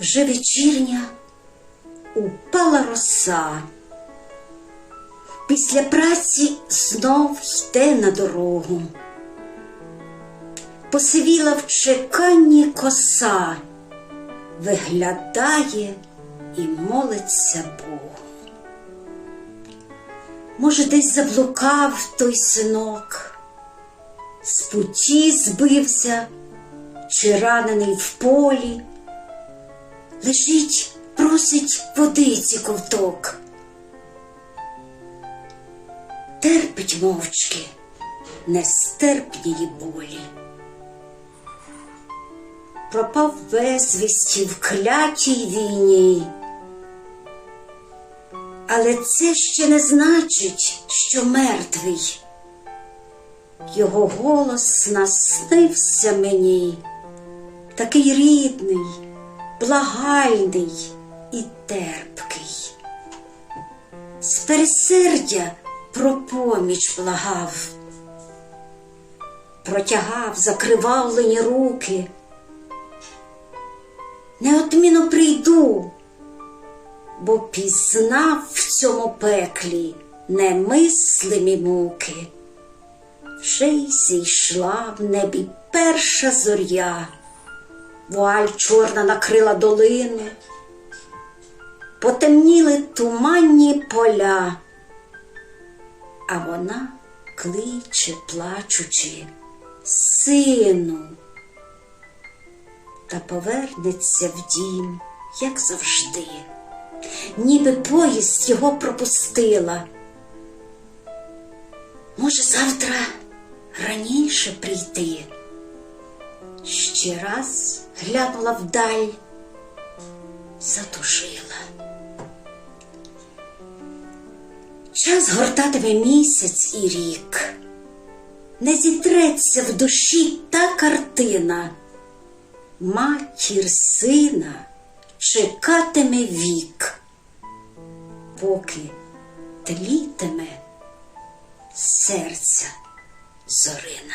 Вже вечірня упала роса. Після праці знов йде на дорогу. Посивіла в чеканні коса, виглядає і молиться Богу. Може, десь заблукав той синок, з путі збився чи ранений в полі, лежить, просить водиці ковток. Терпить мовчки нестерпнії болі. Пропав безвісті в клятій війні. Але це ще не значить, що мертвий. Його голос наснився мені, такий рідний, благальний і терпкий. З пересердя про поміч благав, протягав закривавлені руки. Неодмінно прийду, бо пізнав в цьому пеклі немислимі муки. Вже й зійшла в небі перша зоря, вуаль чорна накрила долину, потемніли туманні поля, а вона кличе, плачучи, сину, та повернеться в дім, як завжди, ніби поїзд його пропустила. Може, завтра раніше прийти. Ще раз глянула вдаль, затушила. Час гортатиме місяць і рік, не зітреться в душі та картина, матір сина чекатиме вік, поки тлітиме серця зорина.